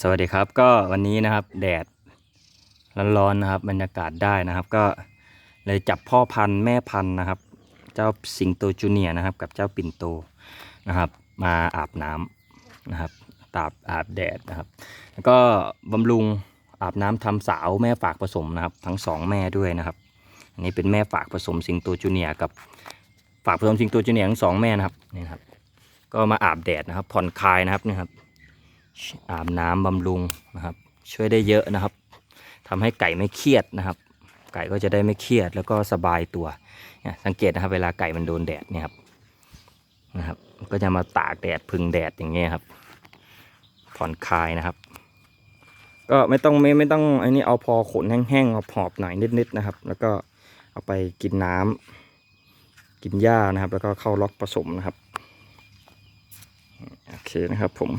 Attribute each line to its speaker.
Speaker 1: สวัสดีครับก็วันนี้นะครับแดดร้อนๆนะครับบรรยากาศได้นะครับ ก็เลยจับพ่อพันธุ์แม่พันธุ์นะครับ เจ้าสิงโตจูเนียนะครับ กับเจ้าปิ่นโตนะครับ มาอาบน้ำนะครับตาบอาบแดดนะครับ แล้วก็บำรุงอาบน้ำทำสาวแม่ฝากผสมนะครับ ทั้งสองแม่ด้วยนะครับ อันนี้เป็นแม่ฝากผสมสิงโตจูเนียกับฝากผสมสิงโตจูเนียทั้งสองแม่นะครับนี่ครับ ก็มาอาบแดดนะครับ ผ่อนคลายนะครับนี่ครับ อาบน้ำบำรุงนะครับ ช่วยได้เยอะนะครับทำให้ไก่ไม่เครียดนะครับ ไก่ก็จะได้ไม่เครียดแล้วก็สบายตัวเนี่ยสังเกตนะครับ เวลาไก่มันโดนแดดเนี่ยครับนะครับ ก็จะมาตากแดดพึ่งแดดอย่างเงี้ยครับ ผ่อนคลายนะครับ ก็ไม่ต้องไม่ไม่ต้องไอ้นี่เอาพอขนแห้งๆเอาหอบหน่อยนิดๆนะครับ แล้วก็เอาไปกินน้ำกินหญ้านะครับ แล้วก็เข้าล็อกผสมนะครับโอเคนะครับผม